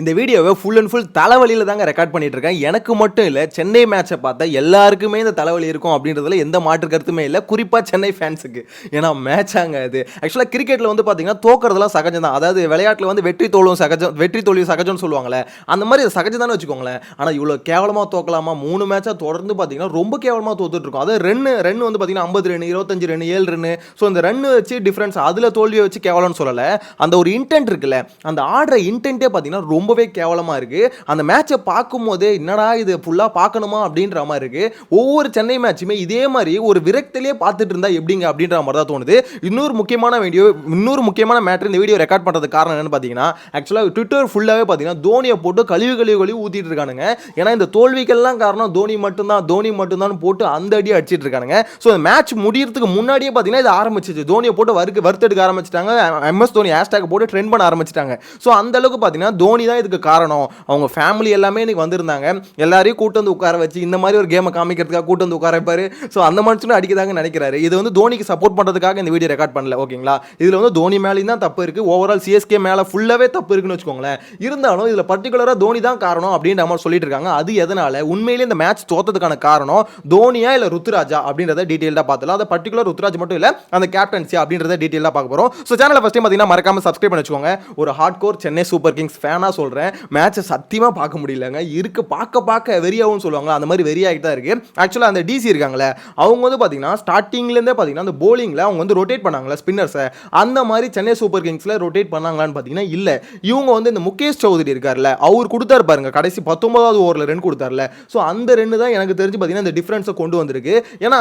இந்த வீடியோவை full and full தலைவலியில் தாங்க ரெக்கார்ட் பண்ணிட்டு இருக்கேன். எனக்கு மட்டும் இல்லை சென்னை மேட்சை பார்த்தா எல்லாருக்குமே இந்த தலைவலி இருக்கும் அப்படின்றதுல எந்த மாற்று கருத்துமே இல்லை. குறிப்பாக சென்னை ஃபேன்ஸுக்கு ஏன்னா மேட்சாங்க அது. ஆக்சுவலாக கிரிக்கெட்டில் வந்து பார்த்தீங்கன்னா தோக்கிறதுலாம் சகஜம் தான். அதாவது விளையாட்டில் வந்து வெற்றி தோலும் சகஜம் வெற்றி தோல்வி சகஜம்னு சொல்லுவாங்களே அந்த மாதிரி அது சகஜம் தானே வச்சுக்கோங்களேன். ஆனால் இவ்வளோ கேவலமாக தோக்கலாமா? மூணு மேட்சாக தொடர்ந்து பார்த்தீங்கன்னா ரொம்ப கேவலமாக தோத்துட்டு இருக்கும். அதாவது ரெண்டு ரன் வந்து பார்த்தீங்கன்னா ஐம்பது ரன் இருபத்தஞ்சு ரன் ஏழு ரன் ஸோ இந்த ரன் வச்சு டிஃப்ரென்ஸ் அதில் தோல்வியை வச்சு கேவலம்னு சொல்லலை. அந்த ஒரு இன்டென்ட் இருக்குல்ல அந்த ஆடுற இன்டென்ட்டே பார்த்தீங்கன்னா ரொம்பவே கேவலமாக இருக்குது அந்த மேட்சை பார்க்கும்போது என்னடா இது ஃபுல்லாக பார்க்கணுமா அப்படின்ற மாதிரி இருக்குது ஒவ்வொரு சென்னை மேட்சுமே இதே மாதிரி ஒரு விரக்திலே பார்த்துட்டு இருந்தா எப்படிங்க அப்படின்ற மாதிரி தான் தோணுது. இன்னொரு முக்கியமான வீடியோ இன்னொரு முக்கியமான மேட்ரு இந்த வீடியோ ரெக்கார்ட் பண்ணுறதுக்கு காரணம் என்னன்னு பார்த்தீங்கன்னா ஆக்சுவலாக ட்விட்டர் ஃபுல்லாகவே பார்த்தீங்கன்னா தோனியை போட்டு கழிவு கழிவு கழிவு ஊற்றிட்டு இருக்கானுங்க. ஏன்னா இந்த தோல்விக்கெல்லாம் காரணம் தோனி மட்டும்தான் தோனி மட்டும்தான் போட்டு அந்த அடி அடிச்சிட்டு இருக்கானுங்க. ஸோ இந்த மேட்ச் முடியறதுக்கு முன்னாடியே பார்த்தீங்கன்னா இது ஆரம்பிச்சிச்சு. தோனியை போட்டு வறுக்கு வறுத்தெடுக்க ஆரம்பிச்சிட்டாங்க. எம்எஸ் தோனி ஹேஷ்டாக் போட்டு ட்ரெண்ட் பண்ண ஆரம்பிச்சிட்டாங்க. ஸோ அந்த அளவுக்கு பார்த்தீங்கன்னா தோனி தான் இதுக்கு காரணம். அவங்க ஃபேமிலி எல்லாமே இன்னைக்கு வந்திருந்தாங்க. எல்லாரையும் கூட்டு வந்து உட்கார வச்சு இந்த மாதிரி ஒரு கேமை காமிக்கிறதுக்காக கூட்டு வந்து உட்கார வைப்பாரு. ஸோ அந்த மனுஷனும் அடிக்கதாங்க நினைக்கிறாரு. இது வந்து தோனிக்கு சப்போர்ட் பண்ணுறதுக்காக இந்த வீடியோ ரெக்கார்ட் பண்ணல. ஓகேங்களா? இதில் வந்து தோனி மேலேயும் தான் தப்பு இருக்குது ஓவரால் சிஎஸ்கே மேலே ஃபுல்லாகவே தப்பு இருக்குன்னு வச்சுக்கோங்களேன். இருந்தாலும் இதில் பர்டிகுலராக தோனி தான் காரணம் அப்படின்ற மாதிரி சொல்லிட்டு இருக்காங்க. அது எதனால? உண்மையிலேயே இந்த மேட்ச் தோத்ததுக்கான காரணம் தோனியா இல்லை ருத்ராஜா அப்படின்றத டீட்டெயிலாக பார்த்தலாம் அது பர்டிகுலர் ருத்ராஜ் மட்டும் இல்லை அந்த கேப்டன்சி அப்படின்றத டீட்டெயிலாக பார்க்க போகிறோம் ஸோ சேனலை ஃபஸ்ட்டு பார்த்தீங்கன்னா மறக்காம சப்ஸ்கிரைப் பண்ணி வச்சுக்கோங்க. ஒரு hard core Chennai Super Kings fan நானாக சொல்கிறேன் மேட்சை சத்தியமாக பார்க்க முடியலங்க. இருக்கு பார்க்க பார்க்க வெறியாகவும் சொல்லுவாங்களா? அந்த மாதிரி வெறியாகிட்டு தான் இருக்குது ஆக்சுவலாக அந்த டிசி இருக்காங்களே அவங்க வந்து பார்த்தீங்கன்னா ஸ்டார்டிங்லேருந்தே பார்த்தீங்கன்னா அந்த போலிங்கில் அவங்க வந்து ரொட்டேட் பண்ணாங்களா ஸ்பின்னர்ஸை அந்த மாதிரி சென்னை சூப்பர் கிங்ஸில் ரொட்டேட் பண்ணாங்களான்னு பார்த்தீங்கன்னா இல்லை. இவங்க வந்து இந்த முகேஷ் சௌத்ரி இருக்கார்ல அவர் கொடுத்தாரு பாருங்க கடைசி பத்தொன்பதாவது ஓவரில் ரன் கொடுத்தாருல ஸோ அந்த ரெண்டு தான் எனக்கு தெரிஞ்சு பார்த்தீங்கன்னா இந்த டிஃப்ரென்ஸை கொண்டு வந்திருக்கு. ஏன்னா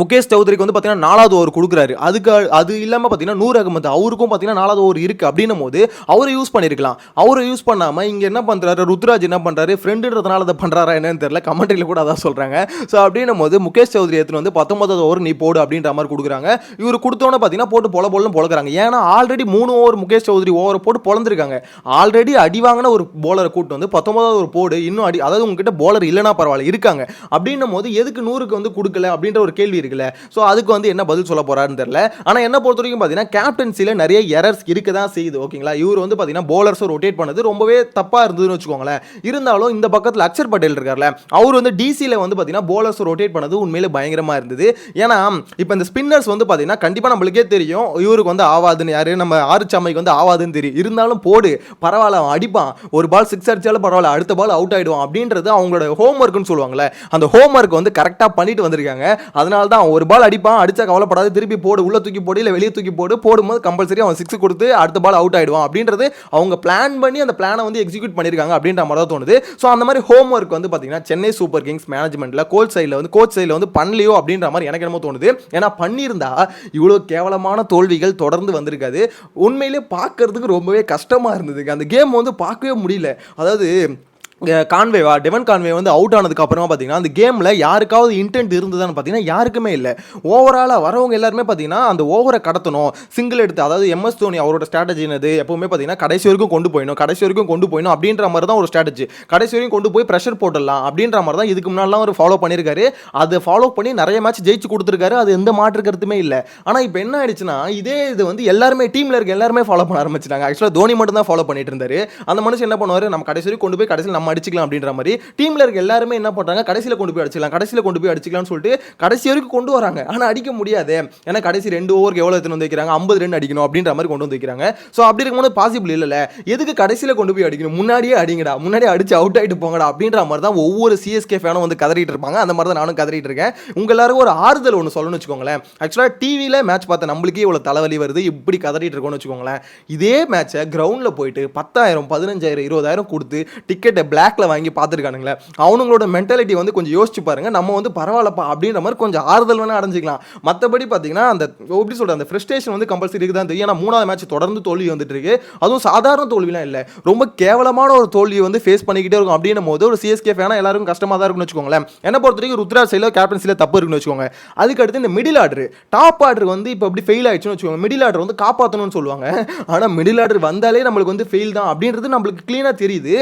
முகேஷ் சௌத்ரிக்கு வந்து பார்த்தீங்கன்னா நாலாவது ஓவர் கொடுக்குறாரு. அதுக்கு அது இல்லாமல் பார்த்தீங்கன்னா நூறு அகமது அவருக்கும் பார்த்தீங்கன்னா நாலாவது ஓவர் இருக்குது அப்படின்னும் போது அவரை யூஸ் பண்ணியிருக்கலாம் அவரை யூஸ் பண்ணாமல் இங்கே என்ன பண்ணுறாரு ருத்ராஜ் என்ன பண்ணுறாரு ஃப்ரெண்டுன்றதுனால அதை பண்ணுறாரா என்னன்னு தெரியல. கமெண்ட்ரியில் கூட அதான் சொல்கிறாங்க ஸோ அப்படின்னும் போது முகேஷ் சௌத்ரி எடுத்துன்னு வந்து பத்தொன்பதாவது ஓவர் நீ போடு அப்படின்ற மாதிரி கொடுக்குறாங்க. இவர் கொடுத்தோன்னே பார்த்தீங்கன்னா போட்டு பொல பொலன்னு பொழக்கிறாங்க ஏன்னா ஆல்ரெடி மூணு ஓவர் முகேஷ் சௌத்ரி ஓவரை போட்டு பொழந்திருக்காங்க ஆல்ரெடி அடி வாங்கின ஒரு போலரை கூட்டு வந்து பத்தொன்பதாவது ஒரு போடு. இன்னும் அடி அதாவது உங்ககிட்ட போலர் இல்லைனா பரவாயில்ல இருக்காங்க. அப்படின்னும் போது எதுக்கு நூறுக்கு வந்து கொடுக்கல அப்படின்ற ஒரு கேள்வி இருக்குல்ல ஸோ அதுக்கு வந்து என்ன பதில் சொல்ல போறாருன்னு தெரியல. ஆனால் என்ன பொறுத்த வரைக்கும் பார்த்தீங்கன்னா கேப்டன்சியில் நிறைய எரர்ஸ் இருக்க தான் செய்யுது ஓகேங்களா? இவர் வந்து பார்த்தீங்கன்னா போலர்ஸை ரொட்டேட் பண்ணது ரொம்பவே தப்பாக இருந்ததுன்னு வச்சுக்கோங்களேன். இருந்தாலும் இந்த பக்கத்தில் அக்ஷர் பட்டேல் இருக்கார்ல அவர் வந்து டிசியில் வந்து பார்த்தீங்கன்னா போலர்ஸ் ரொட்டேட் பண்ணது உண்மையிலே பயங்கரமாக இருந்தது. ஏன்னா இப்போ இந்த ஸ்பின்னர்ஸ் வந்து பார்த்தீங்கன்னா கண்டிப்பாக நம்மளுக்கே தெரியும் இவருக்கு வந்து ஆவாதுன்னு யார் நம்ம ஆறுச்சாமைக்கு வந்து ஆவாதுன்னு தெரியும். இருந்தாலும் போடு பரவாயில்ல அவன் அடிப்பான். ஒரு பால் சிக்ஸ் அடிச்சாலும் பரவாயில்ல அடுத்த பால் அவுட் ஆயிடுவான் அப்படின்றது அவங்களோட ஹோம் ஒர்க்னு சொல்லுவாங்கல்ல அந்த ஹோம் ஒர்க் வந்து கரெக்டாக பண்ணிட்டு வந்திருக்காங்க. அதனால தான் ஒரு பால் அடிப்பான் அடிச்சா கவலைப்படாது. திருப்பி போடு உள்ள தூக்கி போடு இல்லை வெளியே தூக்கி போடு. போடும்போது கம்பல்சரி அவன் சிக்ஸ் கொடுத்து அடுத்த பால் அவுட் ஆயிடுவான். அப்படின்றது அவங்க பிளான் பண்ணி அந்த பிளானை வந்து எக்ஸிக்யூட் பண்ணியிருக்காங்க அப்படின்ற மாதிரி தான் தோணுது. ஸோ அந்த மாதிரி ஹோம் ஒர்க் வந்து பார்த்தீங்கன்னா சென்னை சூப்பர் கிங்ஸ் மேனேஜ்மெண்ட்டில் கோச் சைடில் வந்து கோச் சைடில் வந்து பண்ணலையோ அப்படின்ற மாதிரி எனக்கு என்னமோ தோணுது. ஏன்னா பண்ணியிருந்தா இவ்வளோ கேவலமான தோல்விகள் தொடர்ந்து வந்திருக்காது. உண்மையிலே பார்க்கறதுக்கு ரொம்பவே கஷ்டமாக இருந்ததுங்க. அந்த கேம் வந்து பார்க்கவே முடியல. அதாவது கான்வேவா டெவன் கான்வே வந்து அவுட் ஆனதுக்கு அப்புறமா பார்த்தீங்கன்னா அந்த கேமில் யாருக்காவது இன்டென்ட் இருந்ததுன்னு பார்த்தீங்கன்னா யாருக்குமே இல்லை. ஓவராலாக வரவங்க எல்லாருமே பார்த்தீங்கன்னா அந்த ஓவரை கடத்தணும். சிங்கிள் எடுத்து அதாவது எம்எஸ் தோனி அவரோட ஸ்ட்ராட்டஜி என்னது எப்பவுமே பார்த்தீங்கன்னா கடைசி வரைக்கும் கொண்டு போயிடணும் கடைசி வரைக்கும் கொண்டு போயிடும் அப்படின்ற மாதிரி தான் ஒரு ஸ்ட்ராட்டஜி கடைசி வரைக்கும் கொண்டு போய் ப்ரெஷர் போட்டுடலாம் அப்படின்ற மாதிரி தான் இதுக்கு முன்னாடிலாம் அவர் ஃபாலோ பண்ணியிருக்காரு. அதை ஃபாலோ பண்ணி நிறைய மேட்ச் ஜெயிச்சு கொடுத்துருக்காரு. அது எந்த மாற்று கருத்துமே இல்லை. ஆனால் இப்போ என்ன ஆயிடுச்சுன்னா இதே இது வந்து எல்லாருமே டீமில் இருக்க எல்லாருமே ஃபாலோ பண்ண ஆரம்பிச்சிட்டாங்க. ஆக்சுவலாக தோனி மட்டும் தான் ஃபாலோ பண்ணிட்டு இருந்தாரு. அந்த மனுஷன் என்ன பண்ணுவார்? நம்ம கடைசி வரைக்கும் கொண்டு போய் கடைசியில் நம்ம அடிச்சுக்கலாம் அப்படின்ற மாதிரி டீமில் இருக்க எல்லாருமே என்ன பண்ணுறாங்க கடைசியில் கொண்டு போய் அடிச்சிக்கலாம் கடைசியில் கொண்டு போய் அடிச்சிக்கலாம்னு சொல்லிட்டு கடைசி வரைக்கும் கொண்டு வராங்க. ஆனால் அடிக்க முடியாது. ஏன்னா கடைசி ரெண்டு ஓவருக்கு எவ்வளோ எடுத்துன்னு வந்து வைக்கிறாங்க? ஐம்பது ரன் அடிக்கணும் அப்படின்ற மாதிரி கொண்டு வந்து வைக்கிறாங்க. ஸோ அப்படி இருக்கும்போது பாசிபிள் இல்லைல்ல. எதுக்கு கடைசியில் கொண்டு போய் அடிக்கணும்? முன்னாடியே அடிங்கடா. முன்னாடியே அடிச்சு அவுட் ஆகிட்டு போங்கடா அப்படின்ற மாதிரி தான் ஒவ்வொரு சிஎஸ்கே ஃபேனும் வந்து கதறிட்டு இருப்பாங்க. அந்த மாதிரி தான் நானும் கதறிட்டு இருக்கேன். உங்கள் எல்லாருக்கும் ஒரு ஆறுதல் ஒன்று சொல்லணும்னு வச்சுக்கோங்களேன். ஆக்சுவலாக டிவியில் மேட்ச் பார்த்த நம்மளுக்கே இவ்வளோ தலைவலி வருது. இப்படி கதறிட்டு இருக்கோம்னு வச்சுக்கோங்களேன். இதே மேட்சை கிரவுண்டில் போயிட்டு பத்தாயிரம் பதினஞ்சாயிரம் இருபதாயிரம் கொடுத்து டிக்கெட்டை பிளாக்ல வாங்கி பார்த்துருக்கானுங்களே அவனுங்களோட மென்டாலிட்டி வந்து கொஞ்சம் யோசிச்சு பாருங்க. நம்ம வந்து பரவாயில்லப்பா அப்படின்ற மாதிரி கொஞ்சம் ஆறுதல் வேணா அடைஞ்சிக்கலாம். மற்றபடி பார்த்தீங்கன்னா அந்த எப்படி சொல்ற அந்த ஃப்ரெஸ்ட்ரேஷன் வந்து கம்பல்சரி இருக்குது தான் தெரியும். ஏன்னா மூணாவது மேட்ச் தொடர்ந்து தோல்வி வந்துட்டு இருக்கு அதுவும் சாதாரண தோல்விலாம் இல்லை. ரொம்ப கேவலமான ஒரு தோல்வியை வந்து ஃபேஸ் பண்ணிக்கிட்டே இருக்கும். அப்படின்னும் போது ஒரு சிஎஸ்கே ஃபேனா எல்லாருக்கும் கஷ்டமாக தான் இருக்கும்னு வச்சுக்கோங்களேன். என்ன பொறுத்த வரைக்கும் ருத்ராஜ் சைடில் கேப்டன்சியில் தப்பு இருக்குன்னு வச்சுக்கோங்க. அதுக்கு அடுத்து இந்த மிடில் ஆர்டர் டாப் ஆர்டர் வந்து இப்போ அப்படி ஃபெயில் ஆயிடுச்சுன்னு வச்சுக்கோங்க. மிடில் ஆர்டர் வந்து காப்பாற்றணும்னு சொல்லுவாங்க. ஆனால் மிடில் ஆர்டர் வந்தாலே நம்மளுக்கு வந்து ஃபெயில் தான். அப்படின்றது நம்மளுக்கு க்ளீனாக தெரியுது.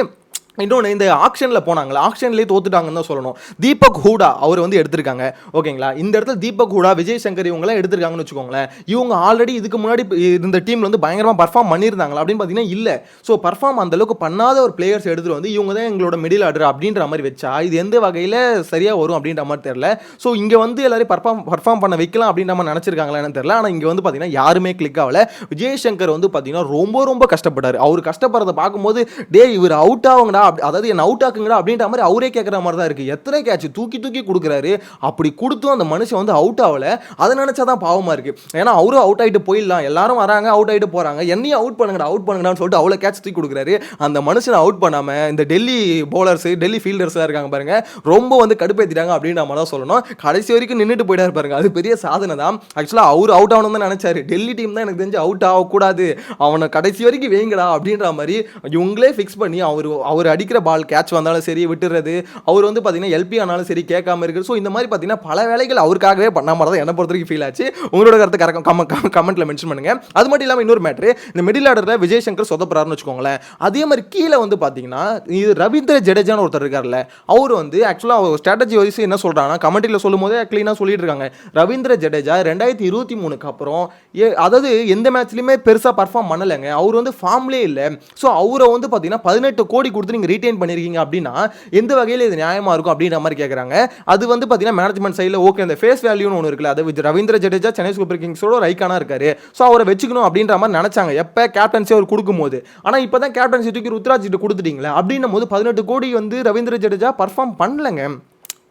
இன்னொன்று இந்த ஆக்ஷனில் போனாங்களா ஆக்ஷன்லேயே தோத்துட்டாங்கன்னு தான் சொல்லணும். தீபக் ஹூடா அவர் வந்து எடுத்திருக்காங்க ஓகேங்களா? இந்த இடத்துல தீபக் ஹூடா விஜய் சங்கர் இவங்களாம் எடுத்திருக்காங்கன்னு வச்சுக்கோங்களேன் இவங்க ஆல்ரெடி இதுக்கு முன்னாடி இந்த டீமில் வந்து பயங்கரமாக பர்ஃபார்ம் பண்ணியிருந்தாங்களா அப்படின்னு பார்த்தீங்கன்னா இல்லை. ஸோ பர்ஃபார்ம் அந்தளவுக்கு பண்ணாத ஒரு பிளேயர்ஸ் எடுத்துகிட்டு வந்து இவங்க தான் எங்களோட மிடில் ஆர்டர் அப்படின்ற மாதிரி வச்சா இது எந்த வகையில் சரியாக வரும் அப்படின்ற மாதிரி தெரில ஸோ இங்கே வந்து எல்லாரையும் பர்ஃபார்ம் பர்ஃபார்ம் பண்ண வைக்கலாம் அப்படின்ற மாதிரி நினச்சிருக்காங்களா என்னன்னு தெரியல. ஆனால் இங்கே வந்து பார்த்தீங்கன்னா யாருமே கிளிக் ஆகல. விஜய் சங்கர் வந்து பார்த்தீங்கன்னா ரொம்ப ரொம்ப கஷ்டப்பட்டார். அவர் கஷ்டப்படுறத பார்க்கும்போது டே இவர் அவுட் ஆகுங்கடா அதாவது என்ன அவுட் ஆக்குங்கடா அப்படின்ற மாதிரி அவரே கேட்குற மாதிரி தான் இருக்குது எத்தனை கேட்ச் தூக்கி தூக்கி கொடுக்குறாரு. அப்படி கொடுத்தும் அந்த மனுஷன் வந்து அவுட் ஆகலை. அதை நினச்சா தான் பாவமாக இருக்குது ஏன்னா அவரும் அவுட் ஆகிட்டு போயிடலாம். எல்லாரும் வராங்க அவுட் ஆகிட்டு போகிறாங்க என்னையும் அவுட் பண்ணுங்கடா அவுட் பண்ணுங்கடான்னு சொல்லிட்டு அவ்வளோ கேட்ச் தூக்கி கொடுக்குறாரு. அந்த மனுஷனை அவுட் பண்ணாமல் இந்த டெல்லி பவுலர்ஸ் டெல்லி ஃபீல்டர்ஸ்லாம் இருக்காங்க பாருங்கள் ரொம்ப வந்து கடுப்பேற்றிட்டாங்க அப்படின்னு நம்ம தான் சொல்லணும். கடைசி வரைக்கும் நின்றுட்டு போயிட்டாரு பாருங்க. அது பெரிய சாதனை தான். ஆக்சுவலாக அவர் அவுட் ஆகணும் தான் நினச்சாரு. டெல்லி டீம் தான் எனக்கு தெரிஞ்சு அவுட் ஆகக்கூடாது. அவனை கடைசி வரைக்கும் வேங்கடா அப்படின்ற மாதிரி இவங்களே ஃபிக்ஸ் பண்ணி அவர் அவர் அடிக்கிற பால் கேட்ச் வந்தாலும் சரி விட்டுறது. அவர் வந்து பார்த்தீங்கன்னா எல்பி ஆனாலும் சரி கேட்காம இருக்குது ஸோ இந்த மாதிரி பார்த்தீங்கன்னா பல வேலைகள் அவருக்காகவே பண்ண மாதிரி தான் என்னை பொறுத்த வரைக்கும் ஃபீல் ஆச்சு. உங்களோட கருத்து கரெக்ட் கம கமெண்ட்டில் மென்ஷன் பண்ணுங்க. அது மட்டும் இல்லாமல் இன்னொரு மேட்ரு இந்த மிடில் ஆர்டரில் விஜய் சங்கர் சொதப்புறாருன்னு வச்சுக்கோங்களேன். அதே மாதிரி கீழே வந்து பார்த்தீங்கன்னா இது ரவீந்திர ஜடேஜான்னு ஒருத்தர் இருக்கார்ல அவர் வந்து ஆக்சுவலாக அவர் ஸ்ட்ராட்டஜி வைஸ் என்ன சொல்கிறாங்கன்னா கமெண்ட்டில் சொல்லும் போதே க்ளீனாக சொல்லிட்டு இருக்காங்க. ரவீந்திர ஜடேஜா ரெண்டாயிரத்தி இருபத்தி மூணுக்கு அப்புறம் ஏ- அதாவது எந்த மேட்ச்லையுமே பெருசாக பர்ஃபார்ம் பண்ணலைங்க. அவர் வந்து ஃபார்ம்லேயே இல்லை. ஸோ அவரை வந்து பார்த்தீங்கன்னா பதினெட்டு கோடி கொடுத்து நீங்கள் ரீட்டைன் பண்ணியிருக்கீங்க அப்படின்னா எந்த வகையில் இது நியாயமாக இருக்கும் அப்படின்ற மாதிரி கேட்குறாங்க அது வந்து பார்த்தீங்கன்னா மேனேஜ்மெண்ட் சைடில் ஓகே அந்த ஃபேஸ் வேல்யூன்னு ஒன்று இருக்குல்ல அது ரவீந்திர ஜடேஜா சென்னை சூப்பர் கிங்ஸோட ஒரு ஐக்கானா இருக்காரு. ஸோ அவரை வச்சுக்கணும் அப்படின்ற மாதிரி நினச்சாங்க. எப்போ கேப்டன்சி அவர் கொடுக்கும்போது. ஆனால் இப்போ தான் கேப்டன்சி தூக்கி ருத்ராஜ் கிட்ட கொடுத்துட்டீங்களே அப்படின்னும் போது பதினெட்டு கோடி வந்து ரவீந்திர ஜடேஜா பர்ஃபார்ம் பண்ணலங்க.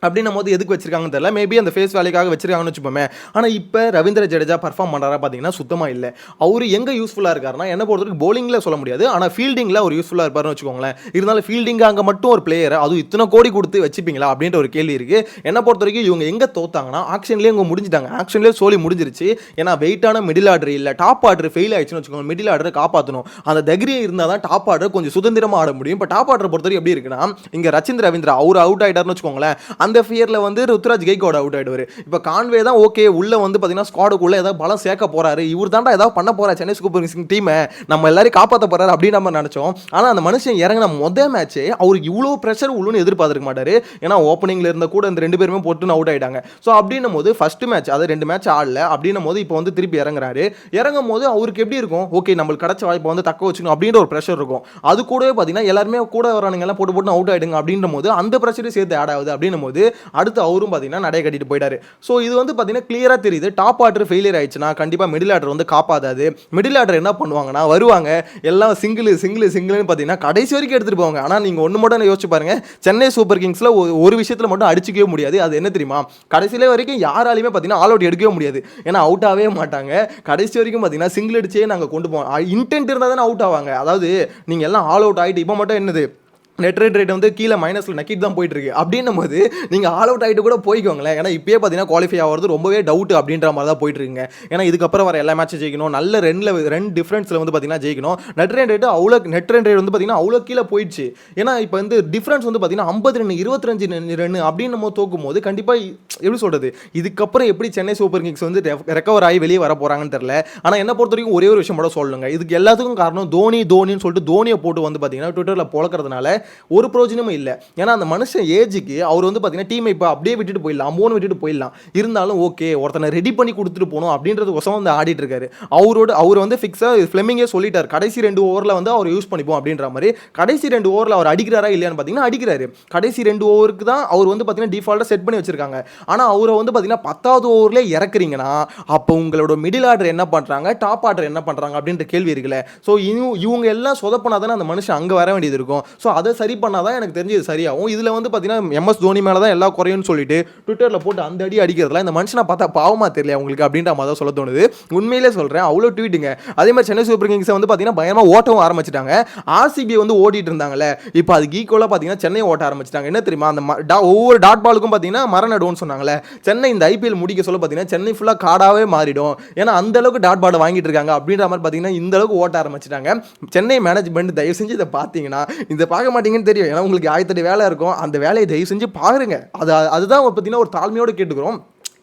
அப்படின்னும் போது எதுக்கு வச்சிருக்காங்கன்னு தெரியல. மேபி அந்த ஃபேஸ் வேலைக்காக வச்சிருக்காங்கன்னு வச்சுப்போமே. ஆனால் இப்போ ரவீந்திர ஜடேஜா பர்ஃபார்ம் பண்ணுறாரா பார்த்தீங்கன்னா சுத்தமாக இல்லை. அவர் எங்கே யூஸ்ஃபுல்லாக இருக்காருன்னா என்ன பொறுத்தவரைக்கும் போலிங்கில் சொல்ல முடியாது. ஆனால் ஃபீல்டிங்கில் ஒரு யூஸ்ஃபுல்லாக இருப்பார்னு வச்சுக்கோங்களேன். இருந்தாலும் ஃபீல்டிங் அங்கே மட்டும் ஒரு பிளேயர் அதுவும் இத்தனை கோடி கொடுத்து வச்சுப்பீங்களா அப்படின்ற ஒரு கேள்வி இருக்குது என்ன பொறுத்த வரைக்கும் இவங்க எங்கே தோத்தாங்கன்னா ஆக்ஷன்லேயே இவங்க முடிஞ்சிட்டாங்க. ஆக்ஷன்லேயே சோலி முடிஞ்சிருச்சு. ஏன்னா வெயிட்டான மிடில் ஆர்டர் இல்லை. டாப் ஆர்டர் ஃபெயில் ஆயிடுச்சுன்னு வச்சுக்கோங்க. மிடில் ஆர்டரை காப்பாற்றணும் அந்த தைரியம் இருந்தால் தான் டாப் ஆர்டர் கொஞ்சம் சுதந்திரமாக ஆட முடியும். இப்போ டாப் ஆர்டர் பொறுத்தவரைக்கும் எப்படி இருக்குன்னா இங்கே ரச்சிந்திர ரவீந்திரா அவர் அவுட் ஆகிட்டார்னு வச்சுக்கோங்களேன். அந்த ஃபியரில் வந்து ருத்ராஜ் கைகோட அவுட் ஆயிடுவார். இப்போ கான்வே தான் ஓகே உள்ளே வந்து பார்த்தீங்கன்னா ஸ்குவாடுக்குள்ளே ஏதாவது பலம் சேர்க்க போகிறாரு இவர் தாண்டா ஏதாவது பண்ண போறாரு சென்னை சூப்பர் கிங்ஸ் டீமை நம்ம எல்லாரையும் காப்பாற்ற போறாரு அப்படின்னு நம்ம நினச்சோம். ஆனால் அந்த மனுஷன் இறங்கின மொதல் மேட்ச்சே அவருக்கு இவ்வளோ ப்ரெஷர் உள்ளுன்னு எதிர்பார்த்துருக்க மாட்டார். ஏன்னா ஓப்பனிங்கில் இருந்த கூட இந்த ரெண்டு பேருமே போட்டுன்னு அவுட் ஆகிட்டாங்க ஸோ அப்படின்னும் போது ஃபஸ்ட்டு மேட்ச் அது ரெண்டு மேட்ச் ஆடல. அப்படின்னும் போது இப்போ வந்து திருப்பி இறங்குறாரு. இறங்கும் போது அவருக்கு எப்படி இருக்கும்? ஓகே நம்மளுக்கு கிடச்ச வாய்ப்பை வந்து தக்க வச்சுக்கணும் அப்படின்ற ஒரு ப்ரெஷர் இருக்கும். அது கூடவே பார்த்தீங்கன்னா எல்லாருமே கூட வரானுங்க எல்லாம் போட்டு போட்டு அவுட் ஆயிடுங்க அப்படின்ற போது அந்த ப்ரெஷரையும் சேர்த்து ஆட் ஆகுது. அப்படின்னும் போது அடுத்து அவரும் பார்த்தீங்கன்னா நடைய கட்டிட்டு போயிட்டாரு. ஸோ இது வந்து பார்த்தீங்கன்னா கிளியராக தெரியுது. டாப் ஆர்டர் ஃபெயிலியர் ஆயிடுச்சுன்னா கண்டிப்பாக மிடில் ஆர்டர் வந்து காப்பாதாது மிடில் ஆர்டர் என்ன பண்ணுவாங்கன்னா வருவாங்க. எல்லாம் சிங்கிள் சிங்கிள் சிங்கிள்னு பார்த்தீங்கன்னா கடைசி வரைக்கும் எடுத்துகிட்டு போவாங்க. ஆனால் நீங்கள் ஒன்று மட்டும் யோசிச்சு பாருங்கள் சென்னை சூப்பர் கிங்ஸில் ஒரு விஷயத்தில் மட்டும் அடிச்சுக்கவே முடியாது. அது என்ன தெரியுமா? கடைசியில வரைக்கும் யாராலையுமே பார்த்தீங்கன்னா ஆல் அவுட் எடுக்கவே முடியாது. ஏன்னா அவுட் ஆகவே மாட்டாங்க. கடைசி வரைக்கும் பார்த்தீங்கன்னா சிங்கிள் அடிச்சே நாங்கள் கொண்டு போவோம். இன்டென்ட் இருந்தால் தானே அவுட் ஆவாங்க. அதாவது நீங்கள் எல்லாம் ஆல் அவுட் ஆகிட்டு இப்போ மட்டும் என்னது? நெட் ரேட் ரேட் வந்து கீழே மைனஸில் நக்கிட்டு தான் போயிட்டு இருக்கு. அப்படின்னும் போது நீங்கள் ஆல் அவுட் ஆகிட்டு கூட போய்க்கோங்களேன். ஏன்னா இப்பயே பார்த்தீங்கன்னா குவாலிஃபை ஆகிறது ரொம்பவே டவுட் அப்படின்ற மாதிரி தான் போயிட்டு இருக்குங்க. ஏன்னா இதுக்கப்புறம் வர எல்லா மேட்சும் ஜெயிக்கணும். நல்ல ரெண்டில் ரெண்டு டிஃப்ரென்ஸில் வந்து பார்த்தீங்கன்னா ஜெயிக்கணும். நெட் ரேட் ரேட்டு அவ்வளோ நெட் ரேட் ரேட் வந்து பார்த்தீங்கன்னா அவ்வளோ கீழே போயிடுச்சு. ஏன்னா இப்போ வந்து டிஃப்ரென்ஸ் வந்து பார்த்தீங்கன்னா ஐம்பது ரெண்டு இருபத்தி ரெண்டு ரெண்டு அப்படின்னு நம்ம தோக்கும் போது கண்டிப்பாக எப்படி சொல்கிறது இதுக்கப்புறம் எப்படி சென்னை சூப்பர் கிங்ஸ் வந்து ரெக்கவர் ஆகி வெளியே வர போகிறாங்கன்னு தெரில ஆனால் என்ன பொறுத்த வரைக்கும் ஒரே ஒரு விஷயம் மட்டும் சொல்லுங்க. இதுக்கு எல்லாத்துக்கும் காரணம் தோனி தோனின்னு சொல்லிட்டு தோனியை போட்டு வந்து பார்த்தீங்கன்னா ட்விட்டரில் பொழக்கிறதுனால ஒரு பிரயோஜனமும் இல்லை. ஏன்னா அந்த மனுஷன் ஏஜுக்கு அவர் வந்து பார்த்தீங்கன்னா டீமை இப்போ அப்படியே விட்டுட்டு போயிடலாம். அமௌண்ட் விட்டுட்டு போயிடலாம். இருந்தாலும் ஓகே ஒருத்தனை ரெடி பண்ணி கொடுத்துட்டு போகணும் அப்படின்றதுக்கோசம் வந்து ஆடிட்டு இருக்காரு. அவரோட அவர் வந்து ஃபிக்ஸாக ஃப்ளெமிங்கே சொல்லிட்டார். கடைசி ரெண்டு ஓவரில் வந்து அவர் யூஸ் பண்ணிப்போம் அப்படின்ற மாதிரி. கடைசி ரெண்டு ஓவரில் அவர் அடிக்கிறாரா இல்லையான்னு பார்த்தீங்கன்னா அடிக்கிறாரு. கடைசி ரெண்டு ஓவருக்கு தான் அவர் வந்து பார்த்தீங்கன்னா டிஃபால்ட்டாக செட் பண்ணி வச்சிருக்காங்க. ஆனால் அவரை வந்து பார்த்தீங்கன்னா பத்தாவது ஓவர்லேயே இறக்குறீங்கன்னா அப்போ உங்களோட மிடில் ஆர்டர் என்ன பண்ணுறாங்க டாப் ஆர்டர் என்ன பண்ணுறாங்க அப்படின்ற கேள்வி இருக்குல்ல. ஸோ இவங்க எல்லாம் சொதப்பினா தானே அந்த மனுஷன் அங்கே வர வேண்டியது இருக்கும். ஸோ அதை சரி பண்ணால் தான் எனக்கு தெரிஞ்சு இது சரியாகும். இதில் வந்து பார்த்தீங்கன்னா எம்எஸ் தோனி மேலே தான் எல்லா குறையும்னு சொல்லிட்டு ட்விட்டரில் போட்டு அந்த அடி அடிக்கிறதுலாம் இந்த மனுஷனை பார்த்தா பாவமாக தெரியல உங்களுக்கு அப்படின்ற மாதிரி தான் சொல்ல தோணுது. உண்மையிலே சொல்கிறேன் அவ்வளோ ட்வீட்டுங்க. அதே மாதிரி சென்னை சூப்பர் கிங்ஸை வந்து பார்த்தீங்கன்னா பயங்கரமாக ஓட்டவும் ஆரம்பிச்சிட்டாங்க. ஆர்சிபி வந்து ஓடிட்டு இருந்தாங்கல்ல இப்போ அதுக்கு ஈக்குவலாக பார்த்தீங்கன்னா சென்னை ஓட்ட ஆரம்பிச்சிட்டாங்க. என்ன தெரியுமா? அந்த ஒவ்வொரு டாட் பாலுக்கும் பார்த்தீங்கன்னா மரண டோன்னு சொன்னாங்க. சொன்னாங்களே சென்னை இந்த ஐபிஎல் முடிக்க சொல்ல பார்த்தீங்கன்னா சென்னை ஃபுல்லாக காடாகவே மாறிடும். ஏன்னா அந்த அளவுக்கு டாட் பாட் வாங்கிட்டு இருக்காங்க அப்படின்ற மாதிரி பார்த்தீங்கன்னா இந்த அளவுக்கு ஓட்ட ஆரம்பிச்சிட்டாங்க. சென்னை மேனேஜ்மெண்ட் தயவு செஞ்சு இதை பார்த்தீங்கன்னா இதை பார்க்க மாட்டீங்கன்னு தெரியும். ஏன்னா உங்களுக்கு ஆயிரத்தெட்டு வேலை இருக்கும். அந்த வேலையை தயவு செஞ்சு பாருங்க. அது அதுதான் பார்த்தீங்கன்னா ஒரு தாழ்மையோடு கேட்டுக்கிறோம்.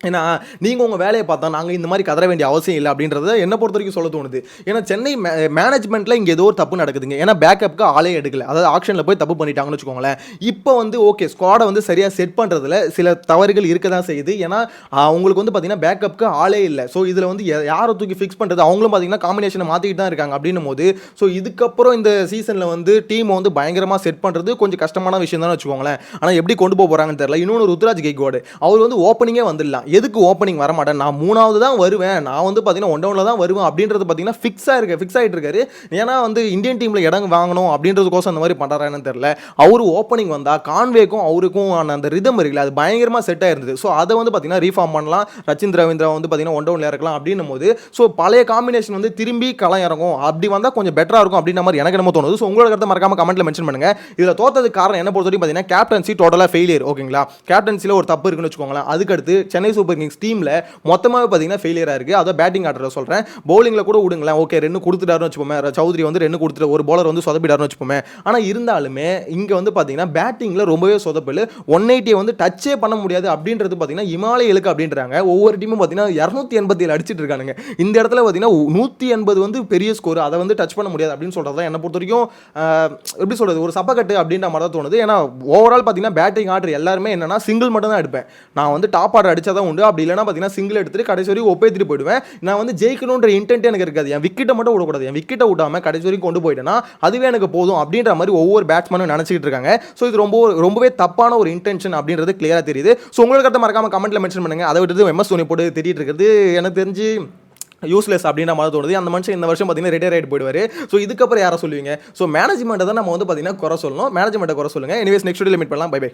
ஏன்னா நீங்கள் உங்கள் வேலையை பார்த்தா நாங்கள் இந்த மாதிரி கதற வேண்டிய அவசியம் இல்லை அப்படின்றத என்னை பொறுத்த வரைக்கும் சொல்ல தோணுது. ஏன்னா சென்னை மேனேஜ்மெண்ட்டில் இங்கே ஏதோ ஒரு தப்பு நடக்குதுங்க. ஏன்னா பேக்கப்புக்கு ஆளே எடுக்கல. அதாவது ஆக்ஷனில் போய் தப்பு பண்ணிட்டாங்கன்னு வச்சுக்கோங்களேன். இப்போ வந்து ஓகே ஸ்குவாடை வந்து சரியாக செட் பண்ணுறதுல சில தவறுகள் இருக்க தான் செய்யுது. ஏன்னா அவங்களுக்கு வந்து பார்த்தீங்கன்னா பேக்கப்புக்கு ஆளே இல்லை. ஸோ இதில் வந்து யாரை தூக்கி ஃபிக்ஸ் பண்ணுறது அவங்களும் பார்த்தீங்கன்னா காம்பினேஷனை மாற்றிக்கிட்டு தான் இருக்காங்க அப்படின்னும் போது. ஸோ இதுக்கப்புறம் இந்த சீசனில் வந்து டீமை வந்து பயங்கரமாக செட் பண்ணுறது கொஞ்சம் கஷ்டமான விஷயம் தான் வச்சுக்கோங்களேன். ஆனால் எப்படி கொண்டு போக போகிறாங்கன்னு தெரியல. இன்னொன்று ருத்ராஜ் கெய்கோடு அவர் வந்து ஓப்பனிங்கே வந்துடலாம். எதுக்கு ஓப்பனிங் வர மாட்டேன் நான் மூணாவது தான் வருவேன். நான் வந்து பார்த்தீங்கன்னா ஒன் டவுனில் தான் வருவேன் அப்படின்றது பார்த்தீங்கன்னா ஃபிக்ஸாக இருக்கு ஃபிக்ஸ் ஆகிட்டு இருக்காரு. ஏன்னா வந்து இந்தியன் டீமில் இடம் வாங்கணும் அப்படின்றதுக்கோசம் அந்த மாதிரி பண்ணுறாருன்னு தெரில அவர் ஓப்பனிங் வந்தால் கான்வேக்கும் அவருக்கும் ஆன அந்த ரிதம் இருக்குல்ல அது பயங்கரமாக செட் ஆயிருந்தது. ஸோ அதை வந்து பார்த்தீங்கன்னா ரீஃபார்ம் பண்ணலாம். ரச்சின் ரவீந்திரா வந்து பார்த்தீங்கன்னா ஒன் டவுனில் இறக்கலாம் அப்படின்னும் போது ஸோ பழைய காம்பினேஷன் வந்து திரும்பி களம் இறங்கும். அப்படி வந்தால் கொஞ்சம் பெட்டராக இருக்கும் அப்படின்ற மாதிரி எனக்கு என்னமோ தோணுது. ஸோ உங்களோட கருத்தை மறக்காம கமெண்ட்டில் மென்ஷன் பண்ணுங்கள் இதில் தோத்ததுக்கு காரணம் என்ன பொறுத்தவரைக்கும் பார்த்தீங்கன்னா கேப்டன்சி டோட்டலாக ஃபெயிலியர் ஓகேங்களா கேப்டன்சியில் ஒரு தப்பு இருக்குன்னு வச்சுக்கோங்களேன். அதுக்கடுத்து சென்னை சூப்பர் கிங்ஸ் டீமில் மொத்தமாகவே பார்த்தீங்கன்னா ஃபெயிலியராக இருக்குது அதை பேட்டிங் ஆர்டரை சொல்கிறேன் பவுலிங்கில் கூட விடுங்களேன். ஓகே ரெண்டு கொடுத்துட்டாருன்னு வச்சுப்போமே. சௌத்ரி வந்து ரெண்டு கொடுத்துட்டு ஒரு bowler வந்து சொதப்பிட்டாருன்னு வச்சுப்போமே. ஆனால் இருந்தாலுமே இங்கே வந்து பார்த்தீங்கன்னா பேட்டிங்கில் ரொம்பவே சொதப்பல். ஒன் எயிட்டியை வந்து டச்சே பண்ண முடியாது அப்படின்றது பார்த்தீங்கன்னா இமாலய இலக்கு அப்படின்றாங்க. ஒவ்வொரு டீமும் பார்த்தீங்கன்னா இரநூத்தி எண்பத்தி ஏழு அடிச்சிட்டு இருக்கானுங்க. இந்த இடத்துல பார்த்தீங்கன்னா நூற்றி எண்பது வந்து பெரிய ஸ்கோர் அதை வந்து டச் பண்ண முடியாது அப்படின்னு சொல்கிறது தான் என்னை பொறுத்த வரைக்கும் எப்படி சொல்கிறது ஒரு சப்பக்கட்டு அப்படின்ற மாதிரி தான் தோணுது. ஏன்னா ஓவரால் பார்த்தீங்கன்னா பேட்டிங் ஆர்டர் எல்லாருமே என்னன்னா சிங்கிள் மட்டும் தான் எடுப்பேன் நான் வந்து டாப் ஆர்டர் அடித்தா தான் உண்டு. அப்படி இல்லைன்னா பார்த்தீங்கன்னா சிங்கிள் எடுத்துட்டு கடைசி வரைக்கும் ஒப்பேத்திட்டு போயிடுவேன். நான் வந்து ஜெயிக்கணுன்ற இன்டென்ட் எனக்கு இருக்காது. என் விக்கெட்டை மட்டும் விடக்கூடாது. என் விக்கெட்டை விடாம கடைசி வரைக்கும் கொண்டு போயிட்டேன்னா அதுவே எனக்கு போதும் அப்படின்ற மாதிரி ஒவ்வொரு பேட்ஸ்மேனும் நினச்சிக்கிட்டு இருக்காங்க. ஸோ இது ரொம்ப ரொம்பவே தப்பான ஒரு இன்டென்ஷன் அப்படின்றது கிளியராக தெரியுது. ஸோ உங்களுக்கு கருத்தை மறக்காம கமெண்ட்ல மென்ஷன் பண்ணுங்க. அதை விட்டு எம்எஸ் தோனி போட்டு திட்டிட்டு இருக்கிறது எனக்கு தெரிஞ்சு யூஸ்லெஸ் அப்படின்ற மாதிரி தோணுது. அந்த மனுஷன் இந்த வருஷம் பார்த்தீங்கன்னா ரிட்டையர் ஆகிட்டு போயிடுவார். ஸோ இதுக்கப்புறம் யாரை சொல்லுவீங்க? ஸோ மேனேஜ்மெண்ட்டை தான் நம்ம வந்து பார்த்தீங்கன்னா குறை சொல்லணும். மேனேஜ்மெண்ட்டை குறை சொல்லுங்கள் எனிவேஸ் நெக்ஸ்ட் வீடியோ மீட் பண்ணலாம். Bye bye